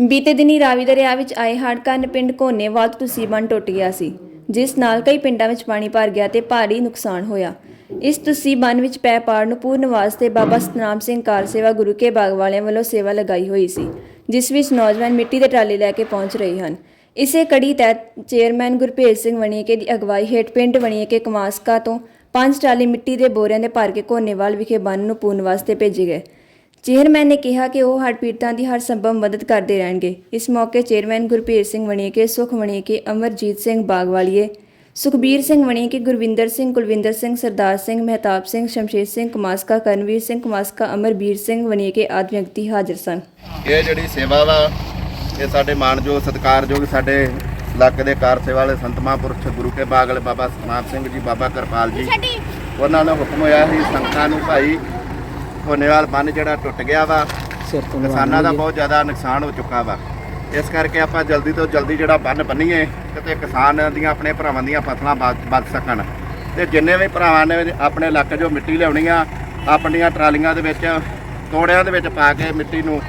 ਬੀਤੇ ਦਿਨੀ ਰਾਵੀ ਦਰਿਆ ਵਿੱਚ ਆਏ ਹੜ੍ਹ ਕਾਰਨ ਪਿੰਡ ਕੋਨੇਵਾਲ ਤੋਂ ਤੁਸੀਂ ਬੰਨ ਟੁੱਟ ਗਿਆ ਸੀ, ਜਿਸ ਨਾਲ ਕਈ ਪਿੰਡਾਂ ਵਿੱਚ ਪਾਣੀ ਭਰ ਗਿਆ ਤੇ ਭਾਰੀ ਨੁਕਸਾਨ ਹੋਇਆ। ਇਸ ਤੁਸੀਂ ਬੰਨ ਵਿੱਚ ਪੈ ਪਾੜ ਨੂੰ ਪੂਰਨ ਵਾਸਤੇ ਬਾਬਾ ਸਤਨਾਮ ਸਿੰਘ ਕਾਰ ਸੇਵਾ ਗੁਰੂ ਕੇ ਬਾਗ ਵਾਲਿਆਂ ਵੱਲੋਂ ਸੇਵਾ ਲਗਾਈ ਹੋਈ ਸੀ, ਜਿਸ ਵਿੱਚ ਨੌਜਵਾਨ ਮਿੱਟੀ ਦੇ ਟਰਾਲੇ ਲੈ ਕੇ ਪਹੁੰਚ ਰਹੇ ਹਨ। ਇਸੇ ਕੜੀ ਤਹਿਤ ਚੇਅਰਮੈਨ ਗੁਰਭੇਜ ਸਿੰਘ ਵਣੀਕੇ ਦੀ ਅਗਵਾਈ ਹੇਠ ਪਿੰਡ ਵਣੀਕੇ ਕਮਾਸਕਾ ਤੋਂ ਪੰਜ ਟਰਾਲੀ ਮਿੱਟੀ ਦੇ ਬੋਰਿਆਂ ਦੇ ਭਰ ਕੇ ਕੋਨੇਵਾਲ ਵਿਖੇ ਬੰਨ ਨੂੰ ਪੂਰਨ ਵਾਸਤੇ ਭੇਜੇ ਗਏ। ਚੇਅਰਮੈਨ ਨੇ ਕਿਹਾ ਕਿ ਉਹ ਹੜ੍ਹ ਪੀੜਤਾਂ ਦੀ ਹਰ ਸੰਭਵ ਮਦਦ ਕਰਦੇ ਰਹਿਣਗੇ। ਇਸ ਮੌਕੇ ਚੇਅਰਮੈਨ ਗੁਰਪ੍ਰੀਤ ਸਿੰਘ ਵਣੀਕੇ ਸੁਖ ਵਣੀਕੇ ਅਮਰਜੀਤ ਸਿੰਘ ਬਾਗਵਾਲੀਏ ਸੁਖਬੀਰ ਸਿੰਘ ਵਣੀਕੇ ਗੁਰਵਿੰਦਰ ਸਿੰਘ ਕੁਲਵਿੰਦਰ ਸਿੰਘ ਸਰਦਾਰ ਸਿੰਘ ਮਹਿਤਾਬ ਸਿੰਘ ਸ਼ਮਸ਼ੇਰ ਸਿੰਘ ਕਮਾਸਕਾ ਕਰਨਵੀਰ ਸਿੰਘ ਕਮਾਸਕਾ ਅਮਰਬੀਰ ਸਿੰਘ ਵਣੀਕੇ ਆਦਿ ਵਿਅਕਤੀ ਹਾਜ਼ਰ ਸਨ। ਇਹ ਜਿਹੜੀ ਸੇਵਾ ਵਾ ਇਹ ਸਾਡੇ ਮਾਣਯੋਗ ਸਤਿਕਾਰਯੋਗ ਸਾਡੇ ਇਲਾਕੇ ਦੇ ਕਾਰ ਸੇਵਾ ਵਾਲੇ ਸੰਤ ਮਹਾਂਪੁਰਖ ਗੁਰੂ ਕੇ ਬਾਗ ਵਾਲੇ ਬਾਬਾ ਸਤਨਾਮ ਸਿੰਘ ਜੀ ਬਾਬਾ ਕਿਰਪਾਲ ਜੀ। ਉਹਨਾਂ ਨੂੰ ਹੁਕਮ ਹੋਇਆ ਸੀ ਸੰਗਤਾਂ ਨੂੰ ਭਾਈ ਕੋਨੇਵਾਲ ਬੰਨ ਜਿਹੜਾ ਟੁੱਟ ਗਿਆ ਵਾ ਕਿਸਾਨਾਂ ਦਾ ਬਹੁਤ ਜ਼ਿਆਦਾ ਨੁਕਸਾਨ ਹੋ ਚੁੱਕਾ ਵਾ। ਇਸ ਕਰਕੇ ਆਪਾਂ ਜਲਦੀ ਤੋਂ ਜਲਦੀ ਜਿਹੜਾ ਬੰਨ ਬੰਨੀਏ ਕਿਤੇ ਕਿਸਾਨ ਦੀਆਂ ਆਪਣੇ ਭਰਾਵਾਂ ਦੀਆਂ ਫਸਲਾਂ ਬਚ ਸਕਣ। ਤੇ ਜਿੰਨੇ ਵੀ ਭਰਾਵਾਂ ਨੇ ਆਪਣੇ ਇਲਾਕੇ 'ਚੋਂ ਮਿੱਟੀ ਲਿਆਉਣੀ ਆ ਆਪਣੀਆਂ ਟਰਾਲੀਆਂ ਦੇ ਵਿੱਚ ਤੋੜਿਆਂ ਦੇ ਵਿੱਚ ਪਾ ਕੇ ਮਿੱਟੀ ਨੂੰ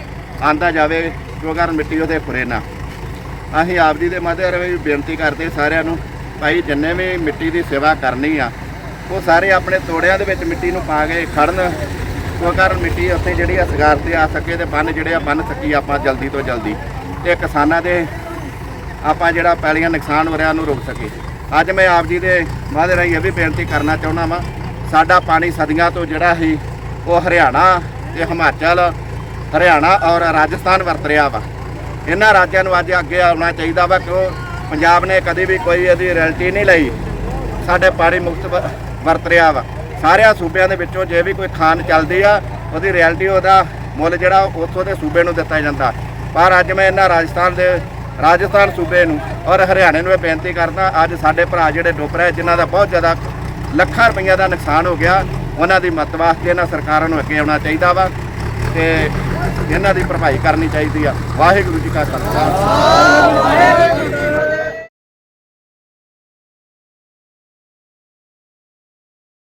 ਆਂਦਾ ਜਾਵੇ ਜੋ ਘਰ ਮਿੱਟੀ ਉਹਦੇ ਖੁਰੇ ਨਾ। ਅਸੀਂ ਆਪ ਜੀ ਦੇ ਮਾਧਿਅਮ ਰਾਹੀਂ ਬੇਨਤੀ ਕਰਦੇ ਸਾਰਿਆਂ ਨੂੰ ਭਾਈ ਜਿੰਨੇ ਵੀ ਮਿੱਟੀ ਦੀ ਸੇਵਾ ਕਰਨੀ ਆ ਉਹ ਸਾਰੇ ਆਪਣੇ ਤੋੜਿਆਂ ਦੇ ਵਿੱਚ ਮਿੱਟੀ ਨੂੰ ਪਾ ਕੇ ਖੜਨ ਉਹ ਕਾਰਨ ਮਿੱਟੀ ਉੱਥੇ ਜਿਹੜੀ ਆ ਸਗਾਰ ਤੇ ਆ ਸਕੇ ਤੇ ਬੰਨ ਜਿਹੜੇ ਆ ਬੰਨ ਸਕੀ ਆਪਾਂ ਜਲਦੀ ਤੋਂ ਜਲਦੀ ਤੇ ਕਿਸਾਨਾਂ ਦੇ ਆਪਾਂ ਜਿਹੜਾ ਪੈਲੀਆਂ ਨੁਕਸਾਨ ਹੋ ਰਿਹਾ ਨੂੰ ਰੋਕ ਸਕੇ। ਅੱਜ ਮੈਂ ਆਪ ਜੀ ਦੇ ਮਾਧਿਅਮ ਰਾਹੀਂ ਇਹ ਵੀ ਬੇਨਤੀ ਕਰਨਾ ਚਾਹੁੰਦਾ ਵਾਂ, ਸਾਡਾ ਪਾਣੀ ਸਦੀਆਂ ਤੋਂ ਜਿਹੜਾ ਸੀ, ਉਹ ਹਰਿਆਣਾ ਤੇ ਹਿਮਾਚਲ, ਹਰਿਆਣਾ ਔਰ ਰਾਜਸਥਾਨ ਵਰਤ ਰਿਹਾ ਵਾ। ਇਹਨਾਂ ਰਾਜਾਂ ਨੂੰ ਅੱਜ ਅੱਗੇ ਆਉਣਾ ਚਾਹੀਦਾ ਵਾ ਕਿਉਂ? ਪੰਜਾਬ ਨੇ ਕਦੇ ਵੀ ਕੋਈ ਇਹਦੀ ਰੈਲਟੀ ਨਹੀਂ ਲਈ। ਸਾਡੇ ਪਾਣੀ ਮੁਕਤ ਵਰਤ ਰਿਹਾ ਵਾ। ਸਾਰਿਆਂ ਸੂਬਿਆਂ ਦੇ ਵਿੱਚੋਂ ਜੇ ਵੀ ਕੋਈ ਖਾਨ ਚੱਲਦੀ ਆ, ਉਹਦੀ ਰਿਐਲਿਟੀ ਉਹਦਾ ਮੁੱਲ ਜਿਹੜਾ ਉੱਥੋਂ ਦੇ ਸੂਬੇ ਨੂੰ ਦਿੱਤਾ ਜਾਂਦਾ। ਪਰ ਅੱਜ ਮੈਂ ਇਹਨਾਂ ਰਾਜਸਥਾਨ ਦੇ, ਰਾਜਸਥਾਨ ਸੂਬੇ ਨੂੰ ਔਰ ਹਰਿਆਣੇ ਨੂੰ ਇਹ ਬੇਨਤੀ ਕਰਦਾ, ਅੱਜ ਸਾਡੇ ਭਰਾ ਜਿਹੜੇ ਡੁੱਬ ਰਹੇ ਜਿਨ੍ਹਾਂ ਦਾ ਬਹੁਤ ਜ਼ਿਆਦਾ ਲੱਖਾਂ ਰੁਪਈਆ ਦਾ ਨੁਕਸਾਨ ਹੋ ਗਿਆ, ਉਹਨਾਂ ਦੀ ਮਦਦ ਵਾਸਤੇ ਇਹਨਾਂ ਸਰਕਾਰਾਂ ਨੂੰ ਅੱਗੇ ਆਉਣਾ ਚਾਹੀਦਾ ਵਾ ਤੇ ਇਹਨਾਂ ਦੀ ਭਰਪਾਈ ਕਰਨੀ ਚਾਹੀਦੀ ਆ। ਵਾਹਿਗੁਰੂ ਜੀ ਕਾ ਖਾਲਸਾ।